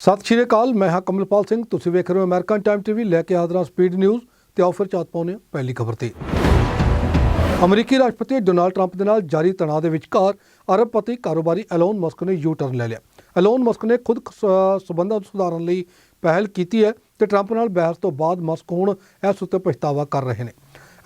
ਸਤਿ ਸ਼੍ਰੀ ਅਕਾਲ, ਮੈਂ ਹਾਂ ਕਮਲਪਾਲ ਸਿੰਘ। ਤੁਸੀਂ ਵੇਖ ਰਹੇ ਹੋ ਅਮਰੀਕਨ ਟਾਈਮ ਟੀਵੀ। ਲੈ ਕੇ ਹਾਜ਼ਰਾਂ ਸਪੀਡ ਨਿਊਜ਼ ਤੇ ਆਓ ਫਿਰ ਚਾਤ ਪਾਉਂਦੇ ਹਾਂ ਪਹਿਲੀ ਖਬਰ ਤੇ। ਅਮਰੀਕੀ ਰਾਸ਼ਟਰਪਤੀ ਡੋਨਾਲਡ ਟਰੰਪ ਦੇ ਨਾਲ ਜਾਰੀ ਤਣਾਅ ਦੇ ਵਿਚਕਾਰ ਅਰਬਪਤੀ ਕਾਰੋਬਾਰੀ ਐਲੋਨ ਮਸਕ ਨੇ ਯੂ ਟਰਨ ਲੈ ਲਿਆ। ਐਲੋਨ ਮਸਕ ਨੇ ਖੁਦ ਸ- ਸਬੰਧਾਂ ਨੂੰ ਸੁਧਾਰਨ ਲਈ ਪਹਿਲ ਕੀਤੀ ਹੈ ਤੇ ਟਰੰਪ ਨਾਲ ਬਹਿਸ ਤੋਂ ਬਾਅਦ ਮਸਕ ਹੁਣ ਇਸ ਉੱਤੇ ਪਛਤਾਵਾ ਕਰ ਰਹੇ ਨੇ।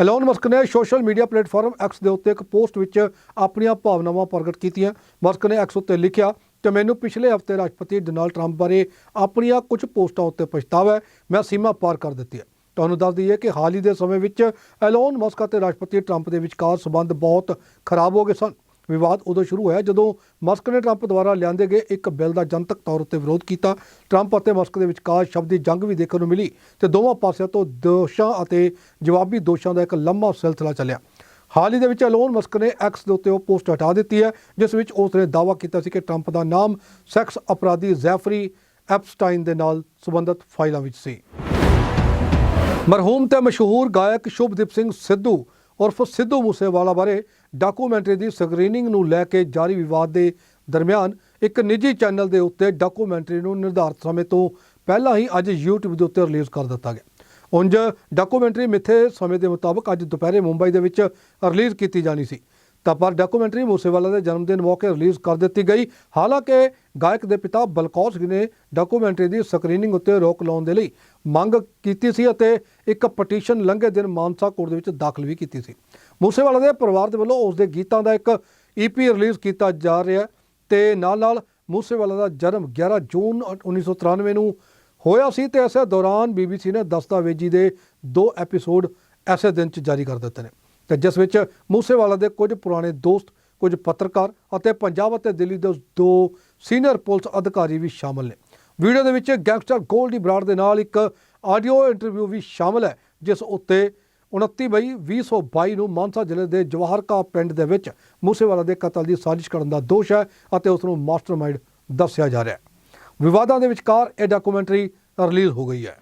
ਐਲੋਨ ਮਸਕ ਨੇ ਸੋਸ਼ਲ ਮੀਡੀਆ ਪਲੇਟਫਾਰਮ ਐਕਸ ਦੇ ਉੱਤੇ ਇੱਕ ਪੋਸਟ ਵਿੱਚ ਆਪਣੀਆਂ ਭਾਵਨਾਵਾਂ ਪ੍ਰਗਟ ਕੀਤੀਆਂ। ਮਸਕ ਨੇ ਐਕਸ ਉੱਤੇ ਲਿਖਿਆ ਕਿ ਮੈਨੂੰ ਪਿਛਲੇ ਹਫ਼ਤੇ ਰਾਸ਼ਟਰਪਤੀ ਡੋਨਾਲਡ ਟਰੰਪ ਬਾਰੇ ਆਪਣੀਆਂ ਕੁਝ ਪੋਸਟਾਂ ਉੱਤੇ ਪਛਤਾਵਾ ਹੈ। ਮੈਂ ਸੀਮਾ ਪਾਰ ਕਰ ਦਿੱਤੀ ਹੈ। ਤੁਹਾਨੂੰ ਦੱਸ ਦਈਏ ਕਿ ਹਾਲ ਹੀ ਦੇ ਸਮੇਂ ਵਿੱਚ ਐਲੋਨ ਮਸਕ ਅਤੇ ਰਾਸ਼ਟਰਪਤੀ ਟਰੰਪ ਦੇ ਵਿਚਕਾਰ ਸਬੰਧ ਬਹੁਤ ਖਰਾਬ ਹੋ ਗਏ ਸਨ। ਵਿਵਾਦ ਉਦੋਂ ਸ਼ੁਰੂ ਹੋਇਆ ਜਦੋਂ ਮਸਕ ਨੇ ਟਰੰਪ ਦੁਆਰਾ ਲਿਆਂਦੇ ਗਏ ਇੱਕ ਬਿੱਲ ਦਾ ਜਨਤਕ ਤੌਰ ਉੱਤੇ ਵਿਰੋਧ ਕੀਤਾ। ਟਰੰਪ ਅਤੇ ਮਸਕ ਦੇ ਵਿਚਕਾਰ ਸ਼ਬਦੀ ਜੰਗ ਵੀ ਦੇਖਣ ਨੂੰ ਮਿਲੀ ਤੇ ਦੋਵਾਂ ਪਾਸਿਆਂ ਤੋਂ ਦੋਸ਼ਾਂ ਅਤੇ ਜਵਾਬੀ ਦੋਸ਼ਾਂ ਦਾ ਇੱਕ ਲੰਮਾ ਸਿਲਸਿਲਾ ਚੱਲਿਆ। ਹਾਲ ਹੀ ਦੇ ਵਿੱਚ ਐਲੋਨ ਮਸਕ ਨੇ ਐਕਸ ਦੇ ਉੱਤੇ ਉਹ ਪੋਸਟ ਹਟਾ ਦਿੱਤੀ ਹੈ, ਜਿਸ ਵਿੱਚ ਉਸ ਨੇ ਦਾਅਵਾ ਕੀਤਾ ਸੀ ਕਿ ਟਰੰਪ ਦਾ ਨਾਮ ਸੈਕਸ ਅਪਰਾਧੀ ਜ਼ੈਫਰੀ ਐਪਸਟਾਈਨ ਦੇ ਨਾਲ ਸੰਬੰਧਿਤ ਫਾਈਲਾਂ ਵਿੱਚ ਸੀ। ਮਰਹੂਮ ਤੇ ਮਸ਼ਹੂਰ ਗਾਇਕ ਸ਼ੁਭਦੀਪ ਸਿੰਘ ਸਿੱਧੂ ਉਰਫ ਸਿੱਧੂ ਮੂਸੇਵਾਲਾ ਬਾਰੇ ਡਾਕੂਮੈਂਟਰੀ ਦੀ ਸਕਰੀਨਿੰਗ ਨੂੰ ਲੈ ਕੇ ਜਾਰੀ ਵਿਵਾਦ ਦੇ ਦਰਮਿਆਨ ਇੱਕ ਨਿੱਜੀ ਚੈਨਲ ਦੇ ਉੱਤੇ ਡਾਕੂਮੈਂਟਰੀ ਨੂੰ ਨਿਰਧਾਰਤ ਸਮੇਂ ਤੋਂ ਪਹਿਲਾਂ ਹੀ ਅੱਜ YouTube ਦੇ ਉੱਤੇ ਰਿਲੀਜ਼ ਕਰ ਦਿੱਤਾ ਗਿਆ। ਉਂਝ ਡਾਕੂਮੈਂਟਰੀ ਮਿੱਥੇ ਸਮੇਂ ਦੇ ਮੁਤਾਬਕ ਅੱਜ ਦੁਪਹਿਰੇ ਮੁੰਬਈ ਦੇ ਵਿੱਚ ਰਿਲੀਜ਼ ਕੀਤੀ ਜਾਣੀ ਸੀ। ਤਾਂ ਪਰ ਡਾਕੂਮੈਂਟਰੀ ਮੂਸੇਵਾਲਾ ਦੇ ਜਨਮ ਦਿਨ ਮੌਕੇ ਰਿਲੀਜ਼ ਕਰ ਦਿੱਤੀ ਗਈ। ਹਾਲਾਂਕਿ ਗਾਇਕ ਦੇ ਪਿਤਾ ਬਲਕੌਰ ਸਿੰਘ ਨੇ ਡਾਕੂਮੈਂਟਰੀ ਦੀ ਸਕਰੀਨਿੰਗ ਉੱਤੇ ਰੋਕ ਲਾਉਣ ਦੇ ਲਈ ਮੰਗ ਕੀਤੀ ਸੀ ਅਤੇ ਇੱਕ ਪਟੀਸ਼ਨ ਲੰਘੇ ਦਿਨ ਮਾਨਸਾ ਕੋਰਟ ਦੇ ਵਿੱਚ ਦਾਖਲ ਵੀ ਕੀਤੀ ਸੀ। ਮੂਸੇਵਾਲਾ ਦੇ ਪਰਿਵਾਰ ਦੇ ਵੱਲੋਂ ਉਸ ਦੇ ਗੀਤਾਂ ਦਾ ਇੱਕ ਈਪੀ ਰਿਲੀਜ਼ ਕੀਤਾ ਜਾ ਰਿਹਾ ਹੈ ਤੇ ਨਾਲ ਨਾਲ ਮੂਸੇਵਾਲਾ ਦਾ ਜਨਮ 11 ਜੂਨ 1993 ਨੂੰ ਹੋਇਆ ਸੀ ਤੇ ਇਸੇ ਦੌਰਾਨ ਬੀਬੀਸੀ ਨੇ ਦਸਤਾਵੇਜੀ ਦੇ ਦੋ ਐਪੀਸੋਡ ਐਸੇ ਦਿਨ 'ਚ ਜਾਰੀ ਕਰ ਦਿੱਤੇ ਨੇ। ਤੇ ਜਿਸ ਵਿੱਚ ਮੂਸੇਵਾਲਾ ਦੇ ਕੁਝ ਪੁਰਾਣੇ ਦੋਸਤ, ਕੁਝ ਪੱਤਰਕਾਰ ਅਤੇ ਪੰਜਾਬ ਅਤੇ ਦਿੱਲੀ ਦੇ ਦੋ ਸੀਨੀਅਰ ਪੁਲਿਸ ਅਧਿਕਾਰੀ ਵੀ ਸ਼ਾਮਲ ਨੇ। ਵੀਡੀਓ ਦੇ ਵਿੱਚ ਗੈਂਗਸਟਰ ਗੋਲਡੀ ਬਰਾੜ ਦੇ ਨਾਲ ਇੱਕ ਆਡੀਓ ਇੰਟਰਵਿਊ ਵੀ ਸ਼ਾਮਲ ਹੈ, ਜਿਸ ਉੱਤੇ 29 ਮਈ 2022 ਨੂੰ ਮਾਨਸਾ ਜ਼ਿਲ੍ਹੇ ਦੇ ਜਵਾਹਰਕਾ ਪਿੰਡ ਦੇ ਵਿੱਚ ਮੂਸੇਵਾਲਾ ਦੇ ਕਤਲ ਦੀ ਸਾਜ਼ਿਸ਼ ਕਰਨ ਦਾ ਦੋਸ਼ ਹੈ ਅਤੇ ਉਸ ਨੂੰ ਮਾਸਟਰਮਾਈਂਡ ਦੱਸਿਆ ਜਾ ਰਿਹਾ ਹੈ। ਵਿਵਾਦਾਂ ਦੇ ਵਿਚਕਾਰ ਇਹ ਡਾਕੂਮੈਂਟਰੀ ਰਿਲੀਜ਼ ਹੋ ਗਈ ਹੈ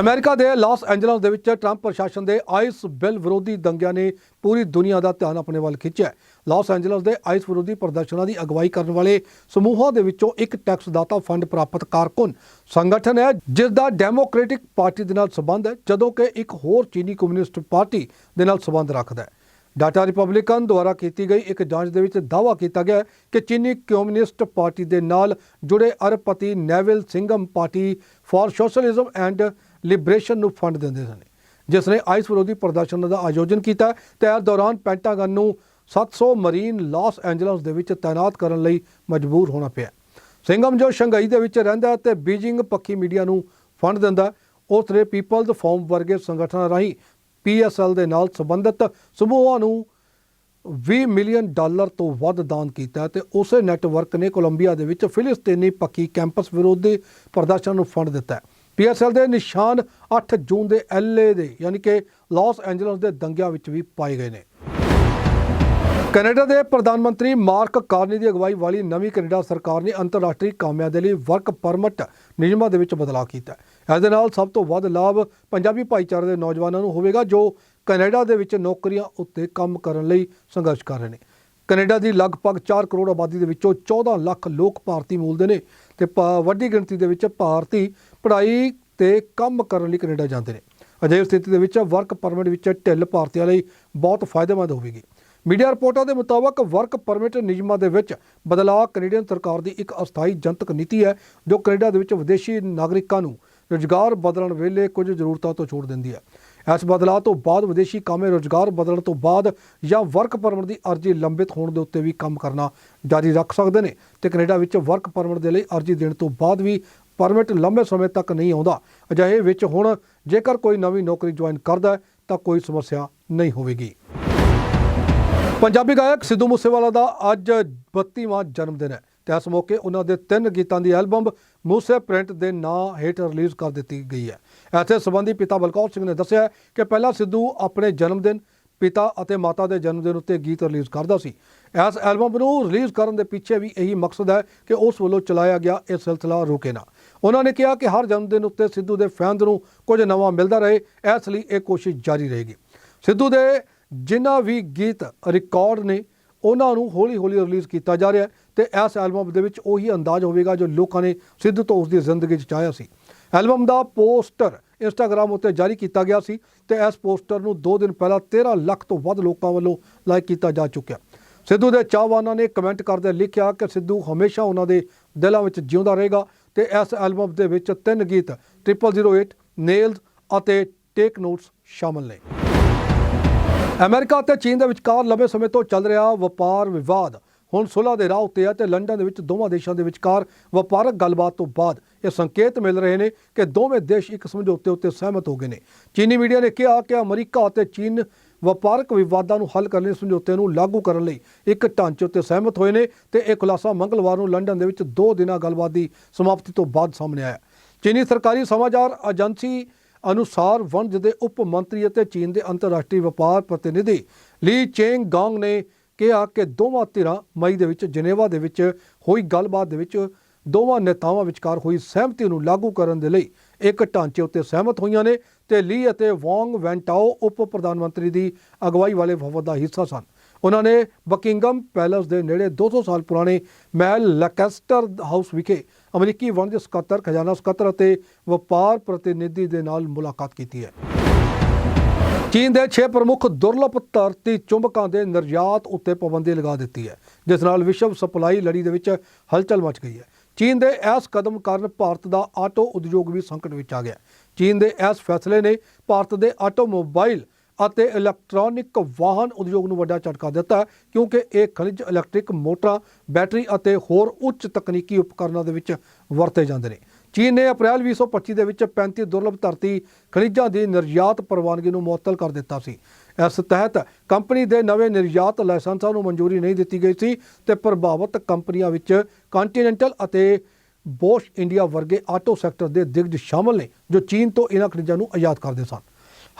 ਅਮਰੀਕਾ ਦੇ ਲਾਸ ਐਂਜਲਸ ਦੇ ਵਿੱਚ ਟਰੰਪ ਪ੍ਰਸ਼ਾਸਨ ਦੇ ਆਈਸ ਬਿੱਲ ਵਿਰੋਧੀ ਦੰਗਿਆਂ ਨੇ ਪੂਰੀ ਦੁਨੀਆ ਦਾ ਧਿਆਨ ਆਪਣੇ ਵੱਲ ਖਿੱਚਿਆ ਹੈ। ਲਾਸ ਐਂਜਲਸ ਦੇ ਆਈਸ ਵਿਰੋਧੀ ਪ੍ਰਦਰਸ਼ਨਾਂ ਦੀ ਅਗਵਾਈ ਕਰਨ ਵਾਲੇ ਸਮੂਹਾਂ ਦੇ ਵਿੱਚੋਂ ਇੱਕ ਟੈਕਸ ਦਾਤਾ ਫੰਡ ਪ੍ਰਾਪਤ ਕਾਰਕੁਨ ਸੰਗਠਨ ਹੈ, ਜਿਸ ਦਾ ਡੈਮੋਕ੍ਰੈਟਿਕ ਪਾਰਟੀ ਦੇ ਨਾਲ ਸੰਬੰਧ ਹੈ, ਜਦੋਂ ਕਿ ਇੱਕ ਹੋਰ ਚੀਨੀ ਕਮਿਊਨਿਸਟ ਪਾਰਟੀ ਦੇ ਨਾਲ ਸੰਬੰਧ ਰੱਖਦਾ ਹੈ ਡਾਟਾ ਰਿਪਬਲਿਕਨ ਦੁਆਰਾ ਕੀਤੀ ਗਈ ਇੱਕ ਜਾਂਚ ਦੇ ਵਿੱਚ ਦਾਅਵਾ ਕੀਤਾ ਗਿਆ ਕਿ ਚੀਨੀ ਕਮਿਊਨਿਸਟ ਪਾਰਟੀ ਦੇ ਨਾਲ ਜੁੜੇ ਅਰਬਪਤੀ Neville Singham Party for Socialism and Liberation ਨੂੰ ਫੰਡ ਦਿੰਦੇ ਸਨ, ਜਿਸ ਨੇ ਆਈਸ ਵਿਰੋਧੀ ਪ੍ਰਦਰਸ਼ਨ ਦਾ ਆਯੋਜਨ ਕੀਤਾ। ਤੇ ਇਸ ਦੌਰਾਨ ਪੈਂਟਾਗਨ ਨੂੰ 700 ਮਰੀਨ ਲਾਸ ਐਂਜਲਸ ਦੇ ਵਿੱਚ ਤਾਇਨਾਤ ਕਰਨ ਲਈ ਮਜਬੂਰ ਹੋਣਾ ਪਿਆ। ਸਿੰਘਮ ਜੋ ਸ਼ੰਘਾਈ ਦੇ ਵਿੱਚ ਰਹਿੰਦਾ ਹੈ ਤੇ ਬੀਜਿੰਗ ਪੱਖੀ ਮੀਡੀਆ ਨੂੰ ਫੰਡ ਦਿੰਦਾ ਉਸ ਨੇ ਪੀਪਲਜ਼ ਫੋਰਮ ਵਰਗੇ ਸੰਗਠਨਾਂ ਰਾਹੀਂ ਪੀਐਸਐਲ ਦੇ ਨਾਲ ਸੰਬੰਧਿਤ ਸਮੂਹਾਂ ਨੂੰ 20 ਮਿਲੀਅਨ ਡਾਲਰ ਤੋਂ ਵੱਧ ਦਾਨ ਕੀਤਾ ਤੇ ਉਸੇ ਨੈਟਵਰਕ ਨੇ ਕੋਲੰਬੀਆ ਦੇ ਵਿੱਚ ਫਿਲਿਸਤੀਨੀ ਪੱਕੀ ਕੈਂਪਸ ਵਿਰੋਧੀ ਪ੍ਰਦਰਸ਼ਨ ਨੂੰ ਫੰਡ ਦਿੱਤਾ ਹੈ। ਪੀਐਸਐਲ ਦੇ ਨਿਸ਼ਾਨ 8 ਜੂਨ ਦੇ ਐਲਏ ਦੇ, ਯਾਨੀ ਕਿ ਲਾਸ ਐਂਜਲਸ ਦੇ ਦੰਗਿਆਂ ਵਿੱਚ ਵੀ ਪਾਏ ਗਏ ਨੇ। ਕੈਨੇਡਾ ਦੇ ਪ੍ਰਧਾਨ ਮੰਤਰੀ ਮਾਰਕ ਕਾਰਨੀ ਦੀ ਅਗਵਾਈ ਵਾਲੀ ਨਵੀਂ ਕੈਨੇਡਾ ਸਰਕਾਰ ਨੇ ਅੰਤਰਰਾਸ਼ਟਰੀ ਕਾਮਿਆਂ ਦੇ ਲਈ ਵਰਕ ਪਰਮਿਟ ਨਿਯਮਾਂ ਦੇ ਵਿੱਚ ਬਦਲਾਅ ਕੀਤਾ ਹੈ। ਇਸ ਦੇ ਨਾਲ ਸਭ ਤੋਂ ਵੱਧ ਲਾਭ ਪੰਜਾਬੀ ਭਾਈਚਾਰੇ ਦੇ ਨੌਜਵਾਨਾਂ ਨੂੰ ਹੋਵੇਗਾ, ਜੋ ਕੈਨੇਡਾ ਦੇ ਵਿੱਚ ਨੌਕਰੀਆਂ ਉੱਤੇ ਕੰਮ ਕਰਨ ਲਈ ਸੰਘਰਸ਼ ਕਰ ਰਹੇ ਨੇ। ਕੈਨੇਡਾ ਦੀ ਲਗਭਗ 4 ਕਰੋੜ ਆਬਾਦੀ ਦੇ ਵਿੱਚੋਂ 14 ਲੱਖ ਲੋਕ ਭਾਰਤੀ ਮੂਲ ਦੇ ਨੇ ਤੇ ਭਾ- ਵੱਡੀ ਗਿਣਤੀ ਦੇ ਵਿੱਚ ਭਾਰਤੀ ਪੜ੍ਹਾਈ ਤੇ ਕੰਮ ਕਰਨ ਲਈ ਕੈਨੇਡਾ ਜਾਂਦੇ ਨੇ। ਅਜਿਹੀ ਸਥਿਤੀ ਦੇ ਵਿੱਚ ਵਰਕ ਪਰਮਿਟ ਵਿੱਚ ਢਿੱਲ ਭਾਰਤੀਆਂ ਲਈ ਬਹੁਤ ਫਾਇਦੇਮੰਦ ਹੋਵੇਗੀ। ਮੀਡੀਆ ਰਿਪੋਰਟਾਂ ਦੇ ਮੁਤਾਬਕ ਵਰਕ ਪਰਮਿਟ ਨਿਯਮਾਂ ਦੇ ਵਿੱਚ ਬਦਲਾਅ ਕੈਨੇਡੀਅਨ ਸਰਕਾਰ ਦੀ ਇੱਕ ਅਸਥਾਈ ਜਨਤਕ ਨੀਤੀ ਹੈ, ਜੋ ਕੈਨੇਡਾ ਦੇ ਵਿੱਚ ਵਿਦੇਸ਼ੀ ਨਾਗਰਿਕਾਂ ਨੂੰ ਰੁਜ਼ਗਾਰ ਬਦਲਣ ਵੇਲੇ ਕੁਝ ਜ਼ਰੂਰਤਾਂ ਤੋਂ ਛੋੜ ਦਿੰਦੀ ਹੈ। ਇਸ ਬਦਲਾਅ ਤੋਂ ਬਾਅਦ ਵਿਦੇਸ਼ੀ ਕਾਮੇ ਰੁਜ਼ਗਾਰ ਬਦਲਣ ਤੋਂ ਬਾਅਦ ਜਾਂ ਵਰਕ ਪਰਮਿਟ ਦੀ ਅਰਜ਼ੀ ਲੰਬਿਤ ਹੋਣ ਦੇ ਉੱਤੇ ਵੀ ਕੰਮ ਕਰਨਾ ਜਾਰੀ ਰੱਖ ਸਕਦੇ ਨੇ ਤੇ ਕੈਨੇਡਾ ਵਿੱਚ ਵਰਕ ਪਰਮਿਟ ਦੇ ਲਈ ਅਰਜ਼ੀ ਦੇਣ ਤੋਂ ਬਾਅਦ ਵੀ ਪਰਮਿਟ ਲੰਬੇ ਸਮੇਂ ਤੱਕ ਨਹੀਂ ਆਉਂਦਾ। ਅਜਿਹੇ ਵਿੱਚ ਹੁਣ ਜੇਕਰ ਕੋਈ ਨਵੀਂ ਨੌਕਰੀ ਜੁਆਇਨ ਕਰਦਾ ਤਾਂ ਕੋਈ ਸਮੱਸਿਆ ਨਹੀਂ ਹੋਵੇਗੀ। ਪੰਜਾਬੀ ਗਾਇਕ ਸਿੱਧੂ ਮੂਸੇਵਾਲਾ ਦਾ ਅੱਜ 32ਵਾਂ ਜਨਮ ਦਿਨ ਹੈ ਤੇ ਇਸ ਮੌਕੇ ਉਹਨਾਂ ਦੇ ਤਿੰਨ ਗੀਤਾਂ ਦੀ ਐਲਬਮ ਮੂਸੇ ਪ੍ਰਿੰਟ ਦੇ ਨਾਂ ਹੇਠ ਰਿਲੀਜ਼ ਕਰ ਦਿੱਤੀ ਗਈ ਹੈ। ਇੱਥੇ ਸੰਬੰਧੀ ਪਿਤਾ ਬਲਕੌਰ ਸਿੰਘ ਨੇ ਦੱਸਿਆ ਕਿ ਪਹਿਲਾਂ ਸਿੱਧੂ ਆਪਣੇ ਜਨਮ ਦਿਨ ਪਿਤਾ ਅਤੇ ਮਾਤਾ ਦੇ ਜਨਮ ਦਿਨ ਉੱਤੇ ਗੀਤ ਰਿਲੀਜ਼ ਕਰਦਾ ਸੀ। ਇਸ ਐਲਬਮ ਨੂੰ ਰਿਲੀਜ਼ ਕਰਨ ਦੇ ਪਿੱਛੇ ਵੀ ਇਹੀ ਮਕਸਦ ਹੈ ਕਿ ਉਸ ਵੱਲੋਂ ਚਲਾਇਆ ਗਿਆ ਇਹ ਸਿਲਸਿਲਾ ਰੁਕੇ ਨਾ। ਉਹਨਾਂ ਨੇ ਕਿਹਾ ਕਿ ਹਰ ਜਨਮ ਦਿਨ ਉੱਤੇ ਸਿੱਧੂ ਦੇ ਫੈਨਸ ਨੂੰ ਕੁਝ ਨਵਾਂ ਮਿਲਦਾ ਰਹੇ, ਇਸ ਲਈ ਇਹ ਕੋਸ਼ਿਸ਼ ਜਾਰੀ ਰਹੇਗੀ। ਸਿੱਧੂ ਦੇ ਜਿਨ੍ਹਾਂ ਵੀ ਗੀਤ ਰਿਕਾਰਡ ਨੇ, ਉਹਨਾਂ ਨੂੰ ਹੌਲੀ-ਹੌਲੀ ਰਿਲੀਜ਼ ਕੀਤਾ ਜਾ ਰਿਹਾ ਹੈ। ਤੇ ਇਸ ਐਲਬਮ ਦੇ ਵਿੱਚ ਉਹੀ ਅੰਦਾਜ਼ ਹੋਵੇਗਾ ਜੋ ਲੋਕਾਂ ਨੇ ਸਿੱਧੂ ਤੋਂ ਉਸ ਦੀ ਜ਼ਿੰਦਗੀ 'ਚ ਚਾਹਿਆ ਸੀ। ਐਲਬਮ ਦਾ ਪੋਸਟਰ ਇੰਸਟਾਗ੍ਰam ਉੱਤੇ ਜਾਰੀ ਕੀਤਾ ਗਿਆ ਸੀ ਤੇ ਇਸ ਪੋਸਟਰ ਨੂੰ 2 ਦਿਨ ਪਹਿਲਾਂ 13 ਲੱਖ ਤੋਂ ਵੱਧ ਲੋਕਾਂ ਵੱਲੋਂ ਲਾਈਕ ਕੀਤਾ ਜਾ ਚੁੱਕਿਆ। ਸਿੱਧੂ ਦੇ ਚਾਹਵਾਨਾਂ ਨੇ ਕਮੈਂਟ ਕਰਦੇ ਲਿਖਿਆ ਕਿ ਸਿੱਧੂ ਹਮੇਸ਼ਾ ਉਹਨਾਂ ਦੇ ਦਿਲਾਂ ਵਿੱਚ ਜਿਉਂਦਾ ਰਹੇਗਾ ਤੇ ਇਸ ਐਲਬਮ ਦੇ ਵਿੱਚ ਤਿੰਨ ਗੀਤ 0008 ਨੇਲਸ ਅਤੇ ਟੇਕ ਨੋਟਸ ਸ਼ਾਮਲ ਨੇ। ਅਮਰੀਕਾ ਅਤੇ ਚੀਨ ਦੇ ਵਿਚਕਾਰ ਲੰਬੇ ਸਮੇਂ ਤੋਂ ਚੱਲ ਰਿਹਾ ਵਪਾਰ ਵਿਵਾਦ ਹੁਣ ਸੁਲ੍ਹਾ ਦੇ ਰਾਹ ਉੱਤੇ ਹੈ ਤੇ ਲੰਡਨ ਦੇ ਵਿੱਚ ਦੋਵਾਂ ਦੇਸ਼ਾਂ ਦੇ ਵਿਚਕਾਰ ਵਪਾਰਕ ਗੱਲਬਾਤ ਤੋਂ ਬਾਅਦ ਇਹ ਸੰਕੇਤ ਮਿਲ ਰਹੇ ਨੇ ਕਿ ਦੋਵੇਂ ਦੇਸ਼ ਇੱਕ ਸਮਝੌਤੇ ਉੱਤੇ ਸਹਿਮਤ ਹੋ ਗਏ ਨੇ। ਚੀਨੀ ਮੀਡੀਆ ਨੇ ਕਿਹਾ ਕਿ ਅਮਰੀਕਾ ਅਤੇ ਚੀਨ ਵਪਾਰਕ ਵਿਵਾਦਾਂ ਨੂੰ ਹੱਲ ਕਰਨ ਲਈ ਸਮਝੌਤੇ ਨੂੰ ਲਾਗੂ ਕਰਨ ਲਈ ਇੱਕ ਢਾਂਚੇ ਉੱਤੇ ਸਹਿਮਤ ਹੋਏ ਨੇ ਤੇ ਇਹ ਖੁਲਾਸਾ ਮੰਗਲਵਾਰ ਨੂੰ ਲੰਡਨ ਦੇ ਵਿੱਚ ਦੋ ਦਿਨਾਂ ਗੱਲਬਾਤ ਦੀ ਸਮਾਪਤੀ ਤੋਂ ਬਾਅਦ ਸਾਹਮਣੇ ਆਇਆ। ਚੀਨੀ ਸਰਕਾਰੀ ਸਮਾਚਾਰ ਏਜੰਸੀ ਅਨੁਸਾਰ ਵਣਜ ਦੇ ਉਪ ਮੰਤਰੀ ਅਤੇ ਚੀਨ ਦੇ ਅੰਤਰਰਾਸ਼ਟਰੀ ਵਪਾਰ ਪ੍ਰਤੀਨਿਧੀ ਲੀ ਚੇਂਗ ਗਾਂਗ ਨੇ ਕਿਹਾ ਕਿ ਦੋਵਾਂ ਧਿਰਾਂ ਮਈ ਦੇ ਵਿੱਚ, ਜਨੇਵਾ ਦੇ ਵਿੱਚ ਹੋਈ ਗੱਲਬਾਤ ਦੇ ਵਿੱਚ ਦੋਵਾਂ ਨੇਤਾਵਾਂ ਵਿਚਕਾਰ ਹੋਈ ਸਹਿਮਤੀ ਨੂੰ ਲਾਗੂ ਕਰਨ ਦੇ ਲਈ ਇੱਕ ਢਾਂਚੇ ਉੱਤੇ ਸਹਿਮਤ ਹੋਈਆਂ ਨੇ ਤੇ ਲੀ ਅਤੇ ਵੌਂਗ ਵੈਂਟਾਓ ਉਪ ਪ੍ਰਧਾਨ ਮੰਤਰੀ ਦੀ ਅਗਵਾਈ ਵਾਲੇ ਵਫਦ ਦਾ ਹਿੱਸਾ ਸਨ। ਉਹਨਾਂ ਨੇ ਬਕਿੰਗਮ ਪੈਲੇਸ ਦੇ ਨੇੜੇ 200 ਸਾਲ ਪੁਰਾਣੇ ਮਹਿਲ ਲੈਕੈਸਟਰ ਹਾਊਸ ਵਿਖੇ ਅਮਰੀਕੀ ਵਣਜ ਸਕੱਤਰ, ਖਜ਼ਾਨਾ ਸਕੱਤਰ ਅਤੇ ਵਪਾਰ ਪ੍ਰਤੀਨਿਧੀ ਦੇ ਨਾਲ ਮੁਲਾਕਾਤ ਕੀਤੀ ਹੈ। ਚੀਨ ਦੇ 6 ਪ੍ਰਮੁੱਖ ਦੁਰਲਭ ਧਰਤੀ ਚੁੰਬਕਾਂ ਦੇ ਨਿਰਯਾਤ ਉੱਤੇ ਪਾਬੰਦੀ ਲਗਾ ਦਿੱਤੀ ਹੈ, ਜਿਸ ਨਾਲ ਵਿਸ਼ਵ ਸਪਲਾਈ ਲੜੀ ਦੇ ਵਿੱਚ ਹਲਚਲ ਮਚ ਗਈ ਹੈ। ਚੀਨ ਦੇ ਇਸ ਕਦਮ ਕਾਰਨ ਭਾਰਤ ਦਾ ਆਟੋ ਉਦਯੋਗ ਵੀ ਸੰਕਟ ਵਿੱਚ ਆ ਗਿਆ ਚੀਨ ਦੇ ਇਸ ਫੈਸਲੇ ਨੇ ਭਾਰਤ ਦੇ ਆਟੋਮੋਬਾਈਲ ਅਤੇ ਇਲੈਕਟ੍ਰੋਨਿਕ ਵਾਹਨ ਉਦਯੋਗ ਨੂੰ ਵੱਡਾ ਝਟਕਾ ਦਿੱਤਾ ਕਿਉਂਕਿ ਇਹ ਖਣਿਜ ਇਲੈਕਟ੍ਰਿਕ ਮੋਟਰਾਂ, ਬੈਟਰੀ ਅਤੇ ਹੋਰ ਉੱਚ ਤਕਨੀਕੀ ਉਪਕਰਨਾਂ ਦੇ ਵਿੱਚ ਵਰਤੇ ਜਾਂਦੇ ਨੇ। ਚੀਨ ਨੇ ਅਪ੍ਰੈਲ 2025 ਦੇ ਵਿੱਚ 35 ਦੁਰਲਭ ਧਰਤੀ ਖਣਿਜਾਂ ਦੀ ਨਿਰਯਾਤ ਪ੍ਰਵਾਨਗੀ ਨੂੰ ਮੁਅੱਤਲ ਕਰ ਦਿੱਤਾ ਸੀ। ਇਸ ਤਹਿਤ ਕੰਪਨੀ ਦੇ ਨਵੇਂ ਨਿਰਯਾਤ ਲਾਇਸੈਂਸਾਂ ਨੂੰ ਮਨਜ਼ੂਰੀ ਨਹੀਂ ਦਿੱਤੀ ਗਈ ਸੀ ਤੇ ਪ੍ਰਭਾਵਿਤ ਕੰਪਨੀਆਂ ਵਿੱਚ ਕੰਟੀਨੈਂਟਲ ਅਤੇ ਬੋਸ਼ ਇੰਡੀਆ ਵਰਗੇ ਆਟੋ ਸੈਕਟਰ ਦੇ ਦਿਗਜ ਸ਼ਾਮਲ ਨੇ, ਜੋ ਚੀਨ ਤੋਂ ਇਹਨਾਂ ਖਣਿਜਾਂ ਨੂੰ ਆਯਾਤ ਕਰਦੇ ਸਨ।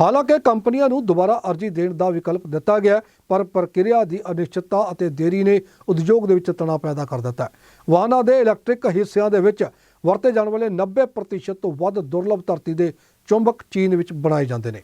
ਹਾਲਾਂਕਿ ਕੰਪਨੀਆਂ ਨੂੰ ਦੁਬਾਰਾ ਅਰਜ਼ੀ ਦੇਣ ਦਾ ਵਿਕਲਪ ਦਿੱਤਾ ਗਿਆ, ਪਰ ਪ੍ਰਕਿਰਿਆ ਦੀ ਅਨਿਸ਼ਚਿਤਤਾ ਅਤੇ ਦੇਰੀ ਨੇ ਉਦਯੋਗ ਦੇ ਵਿੱਚ ਤਣਾਅ ਪੈਦਾ ਕਰ ਦਿੱਤਾ। ਹੈ ਵਾਹਨਾਂ ਦੇ ਇਲੈਕਟ੍ਰਿਕ ਹਿੱਸਿਆਂ ਦੇ ਵਿੱਚ ਵਰਤੇ ਜਾਣ ਵਾਲੇ 90% ਤੋਂ ਵੱਧ ਦੁਰਲਭ ਧਰਤੀ ਦੇ ਚੁੰਬਕ ਚੀਨ ਵਿੱਚ ਬਣਾਏ ਜਾਂਦੇ ਨੇ।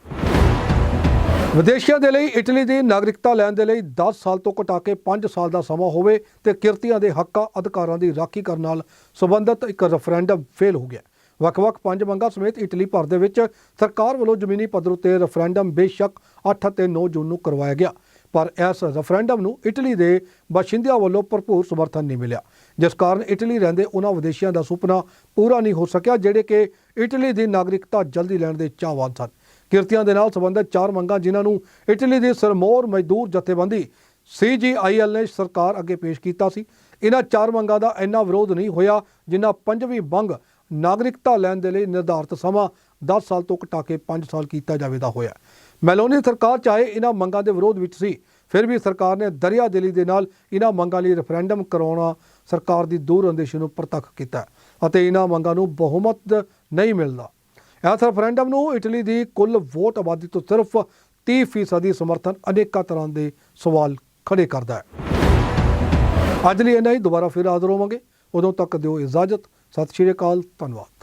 ਵਿਦੇਸ਼ੀਆਂ ਦੇ ਲਈ ਇਟਲੀ ਦੀ ਨਾਗਰਿਕਤਾ ਲੈਣ ਦੇ ਲਈ 10 ਸਾਲ ਤੋਂ ਘਟਾ ਕੇ 5 ਸਾਲ ਦਾ ਸਮਾਂ ਹੋਵੇ ਤੇ ਕਿਰਤੀਆਂ ਦੇ ਹੱਕਾਂ ਅਧਿਕਾਰਾਂ ਦੀ ਰਾਖੀ ਕਰਨ ਨਾਲ ਸੰਬੰਧਿਤ ਇੱਕ ਰੈਫਰੈਂਡਮ ਫੇਲ ਹੋ ਗਿਆ। ਵੱਖ-ਵੱਖ ਪੰਜ ਮੰਗਾਂ ਸਮੇਤ ਇਟਲੀ ਭਰ ਦੇ ਵਿੱਚ ਸਰਕਾਰ ਵੱਲੋਂ ਜ਼ਮੀਨੀ ਪੱਧਰ ਉਤੇ ਰੈਫਰੈਂਡਮ ਬੇਸ਼ੱਕ 8 ਅਤੇ 9 ਜੂਨ ਨੂੰ ਕਰਵਾਇਆ ਗਿਆ। ਪਰ ਇਸ ਰੈਫਰੈਂਡਮ ਨੂੰ ਇਟਲੀ ਦੇ ਬਾਸ਼ਿੰਦਿਆਂ ਵੱਲੋਂ ਭਰਪੂਰ ਸਮਰਥਨ ਨਹੀਂ ਮਿਲਿਆ। ਜਿਸ ਕਾਰਨ ਇਟਲੀ ਰਹਿੰਦੇ ਉਹਨਾਂ ਵਿਦੇਸ਼ੀਆਂ ਦਾ ਸੁਪਨਾ ਪੂਰਾ ਨਹੀਂ ਹੋ ਸਕਿਆ, ਜਿਹੜੇ ਕਿ ਇਟਲੀ ਦੀ ਨਾਗਰਿਕਤਾ ਜਲਦੀ ਲੈਣ ਦੇ ਚਾਹਵਾਨ ਸਨ। ਕਿਰਤੀਆਂ ਦੇ ਨਾਲ ਸੰਬੰਧਿਤ ਚਾਰ ਮੰਗਾਂ ਜਿਨ੍ਹਾਂ ਨੂੰ ਇਟਲੀ ਦੀ ਸਰਮੋਰ ਮਜ਼ਦੂਰ ਜਥੇਬੰਦੀ ਸੀਜੀਆਈਐਲ ਨੇ ਸਰਕਾਰ ਅੱਗੇ ਪੇਸ਼ ਕੀਤਾ ਸੀ, ਇਹਨਾਂ ਚਾਰ ਮੰਗਾਂ ਦਾ ਇੰਨਾ ਵਿਰੋਧ ਨਹੀਂ ਹੋਇਆ ਜਿੰਨਾ ਪੰਜਵੀਂ ਮੰਗ ਨਾਗਰਿਕਤਾ ਲੈਣ ਦੇ ਲਈ ਨਿਰਧਾਰਤ ਸਮਾਂ 10 ਸਾਲ ਤੋਂ ਘਟਾ ਕੇ 5 ਸਾਲ ਕੀਤਾ ਜਾਵੇ ਦਾ ਹੋਇਆ। ਮੈਲੋਨੀ ਸਰਕਾਰ ਚਾਹੇ ਇਹਨਾਂ ਮੰਗਾਂ ਦੇ ਵਿਰੋਧ ਵਿੱਚ ਸੀ, ਫਿਰ ਵੀ ਸਰਕਾਰ ਨੇ ਦਰਿਆ ਦਿਲੀ ਦੇ ਨਾਲ ਇਹਨਾਂ ਮੰਗਾਂ ਲਈ ਰੈਫਰੈਂਡਮ ਕਰਾਉਣਾ ਸਰਕਾਰ ਦੀ ਦੂਰ ਅੰਦੇਸ਼ੀ ਨੂੰ ਪ੍ਰਤੱਖ ਕੀਤਾ ਅਤੇ ਇਹਨਾਂ ਮੰਗਾਂ ਨੂੰ ਬਹੁਮਤ ਨਹੀਂ ਮਿਲਦਾ। ਇਸ ਰੈਫਰੈਂਡਮ ਨੂੰ ਇਟਲੀ ਦੀ ਕੁੱਲ ਵੋਟ ਆਬਾਦੀ ਤੋਂ ਸਿਰਫ 30% ਦੀ ਸਮਰਥਨ ਅਨੇਕਾਂ ਤਰ੍ਹਾਂ ਦੇ ਸਵਾਲ ਖੜੇ ਕਰਦਾ ਹੈ। ਅੱਜ ਲਈ ਇੰਨਾ ਹੀ, ਦੁਬਾਰਾ ਫਿਰ ਹਾਜ਼ਰ ਹੋਵਾਂਗੇ। ਉਦੋਂ ਤੱਕ ਦਿਓ ਇਜਾਜ਼ਤ। ਸਤਿ ਸ਼੍ਰੀ ਅਕਾਲ, ਧੰਨਵਾਦ।